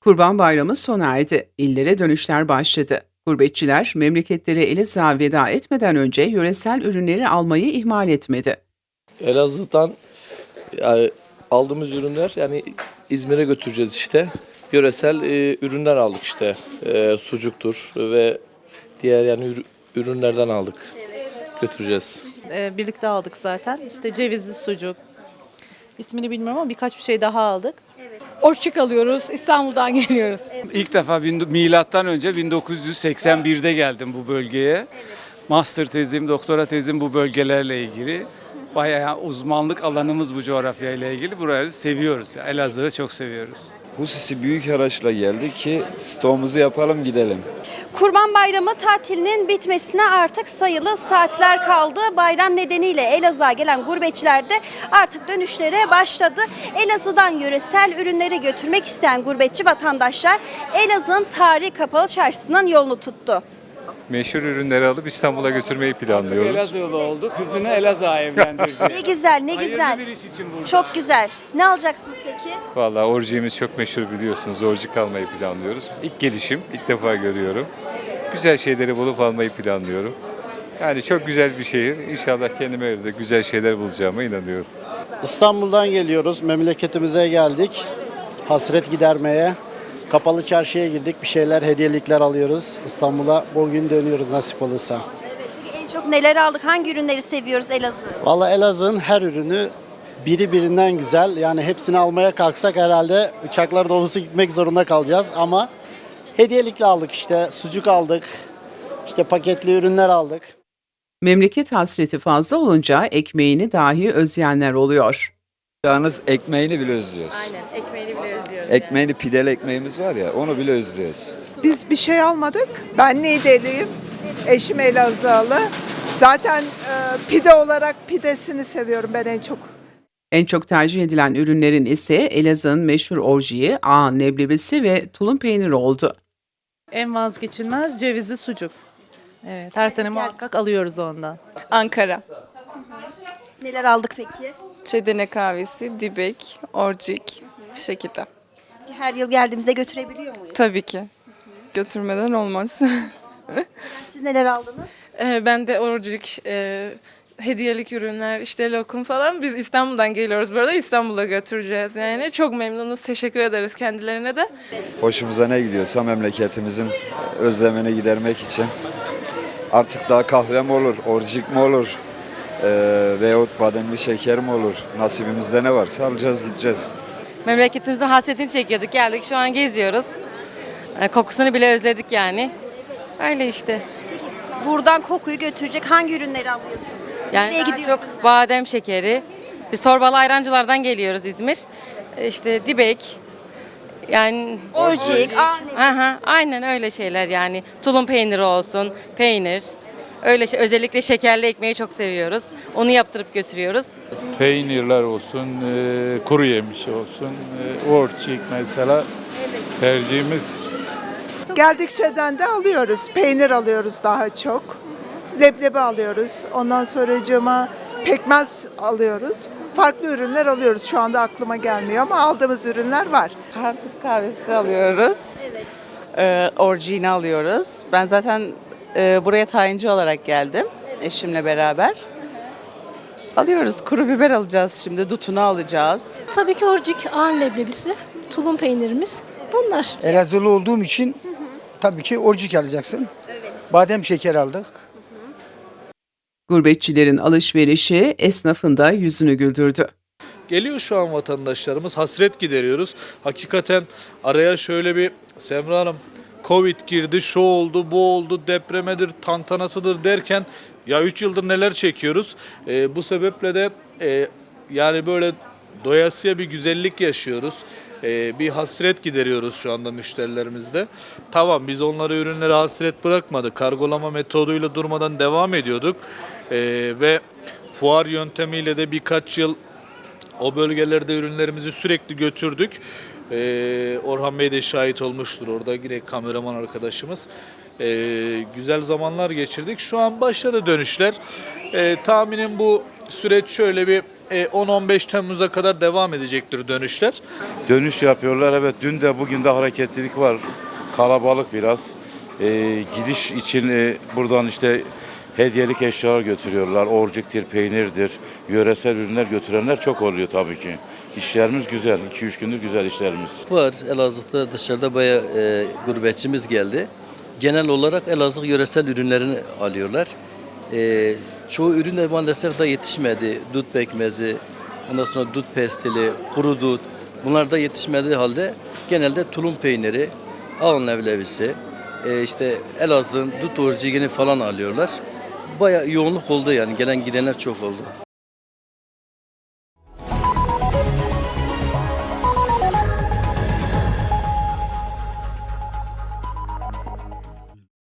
Kurban Bayramı sona erdi. İllere dönüşler başladı. Gurbetçiler memleketlere Elazığ'a veda etmeden önce yöresel ürünleri almayı ihmal etmedi. Elazığ'dan yani aldığımız ürünler yani İzmir'e götüreceğiz işte. Yöresel e, ürünler aldık işte. E, sucuktur ve diğer yani ür- ürünlerden aldık. Götüreceğiz. Ee, birlikte aldık zaten. İşte cevizli sucuk. İsmini bilmiyorum ama birkaç bir şey daha aldık. Orçuk alıyoruz. İstanbul'dan geliyoruz. İlk defa milattan önce 1981'de geldim bu bölgeye. Master tezim, doktora tezim bu bölgelerle ilgili. Bayağı uzmanlık alanımız bu coğrafyayla ilgili. Burayı seviyoruz. Elazığ'ı çok seviyoruz. Hususi büyük araçla geldik ki stoğumuzu yapalım gidelim. Kurban Bayramı tatilinin bitmesine artık sayılı saatler kaldı. Bayram nedeniyle Elazığ'a gelen gurbetçiler de artık dönüşlere başladı. Elazığ'dan yöresel ürünleri götürmek isteyen gurbetçi vatandaşlar Elazığ'ın tarihi kapalı çarşısının yolunu tuttu. Meşhur ürünleri alıp İstanbul'a götürmeyi planlıyoruz. Elazığlı oldu. Kızını Elazığ'a evlendirdi. Ne güzel, ne Hayırlı güzel. bir iş için burada. Çok güzel. Ne alacaksınız peki? Vallahi orcimiz çok meşhur biliyorsunuz. Orcik almayı planlıyoruz. İlk gelişim, ilk defa görüyorum. Güzel şeyleri bulup almayı planlıyorum. Yani çok güzel bir şehir. İnşallah kendime de güzel şeyler bulacağıma inanıyorum. İstanbul'dan geliyoruz. Memleketimize geldik. Hasret gidermeye. Kapalı çarşıya girdik. Bir şeyler, hediyelikler alıyoruz. İstanbul'a bugün dönüyoruz nasip olursa. En çok neler aldık? Hangi ürünleri seviyoruz Elazığ? Vallahi Elazığ'ın her ürünü biri birinden güzel. Yani hepsini almaya kalksak herhalde uçaklar dolusu gitmek zorunda kalacağız. Ama hediyelikle aldık işte. Sucuk aldık. İşte paketli ürünler aldık. Memleket hasreti fazla olunca ekmeğini dahi özleyenler oluyor. Yalnız ekmeğini bile özlüyoruz. Aynen. Ekmeğini. Ekmeğini pideli ekmeğimiz var ya onu bile özlüyoruz. Biz bir şey almadık. Ben Niğdeliyim. Eşim Elazığlı. Zaten e, pide olarak pidesini seviyorum ben en çok. En çok tercih edilen ürünlerin ise Elazığ'ın meşhur orjiyi, ağ neblebisi ve tulum peyniri oldu. En vazgeçilmez cevizli sucuk. Evet, her sene muhakkak alıyoruz ondan. Ankara. Neler aldık peki? Çedene kahvesi, dibek, orcik bir şekilde. Her yıl geldiğimizde götürebiliyor muyuz? Tabii ki. Götürmeden olmaz. Siz neler aldınız? Ee, ben de orcik, e, hediyelik ürünler, işte lokum falan. Biz İstanbul'dan geliyoruz burada. İstanbul'a götüreceğiz yani. Çok memnunuz. Teşekkür ederiz kendilerine de. Hoşumuza ne gidiyorsa memleketimizin özlemini gidermek için. Artık daha kahve mi olur, orcik mi olur eee veyahut bademli şeker mi olur? Nasibimizde ne varsa alacağız gideceğiz. Memleketimizin hasretini çekiyorduk. Geldik şu an geziyoruz. E, Kokusunu bile özledik yani. Öyle işte. Buradan kokuyu götürecek hangi ürünleri alıyorsunuz? Yani Nereye daha çok badem şekeri. Biz torbalı ayrancılardan geliyoruz İzmir. E, İşte dibek. Yani Orcik, ağ Aha, aynen öyle şeyler yani. Tulum peyniri olsun, peynir. Öyle şey, özellikle şekerli ekmeği çok seviyoruz. Onu yaptırıp götürüyoruz. Peynirler olsun, e, kuru yemiş olsun, e, orçik mesela tercihimiz Geldikçeden de alıyoruz. Peynir alıyoruz daha çok. Leblebi alıyoruz. Ondan sonra pekmez alıyoruz. Farklı ürünler alıyoruz. Şu anda aklıma gelmiyor ama aldığımız ürünler var. Harput kahvesi alıyoruz. Ee, orcini alıyoruz. Ben zaten e, buraya tayinci olarak geldim. Eşimle beraber. Alıyoruz. Kuru biber alacağız şimdi. Dutunu alacağız. Tabii ki orcik, ağın leblebisi, tulum peynirimiz. Bunlar. Elazığlı olduğum için tabii ki orcik alacaksın. Badem şeker aldık. Gurbetçilerin alışverişi esnafın da yüzünü güldürdü. Geliyor şu an vatandaşlarımız. Hasret gideriyoruz. Hakikaten araya şöyle bir Semra Hanım Covid girdi, şu oldu, bu oldu, depremedir, tantanasıdır derken ya 3 yıldır neler çekiyoruz. Ee, bu sebeple de e, yani böyle doyasıya bir güzellik yaşıyoruz. Ee, bir hasret gideriyoruz şu anda müşterilerimizde. Tamam biz onlara ürünleri hasret bırakmadık. Kargolama metoduyla durmadan devam ediyorduk. Ee, ve fuar yöntemiyle de birkaç yıl o bölgelerde ürünlerimizi sürekli götürdük. Ee, Orhan Bey de şahit olmuştur orada yine kameraman arkadaşımız. Ee, güzel zamanlar geçirdik. Şu an başladı dönüşler. Ee, tahminim bu süreç şöyle bir e, 10-15 Temmuz'a kadar devam edecektir dönüşler. Dönüş yapıyorlar. Evet dün de bugün de hareketlilik var. Kalabalık biraz. Ee, gidiş için e, buradan işte hediyelik eşyalar götürüyorlar. Orcuktir, peynirdir, yöresel ürünler götürenler çok oluyor tabii ki. İşlerimiz güzel. 2-3 gündür güzel işlerimiz. Var. Elazığ'da dışarıda bayağı e, gurbetçimiz geldi. Genel olarak Elazığ yöresel ürünlerini alıyorlar. E, çoğu ürün de maalesef da yetişmedi. Dut pekmezi, ondan sonra dut pestili, kuru dut. Bunlar da yetişmediği halde genelde tulum peyniri, ağın leblebisi, e, işte Elazığ'ın dut orijini falan alıyorlar. Bayağı yoğunluk oldu yani. Gelen gidenler çok oldu.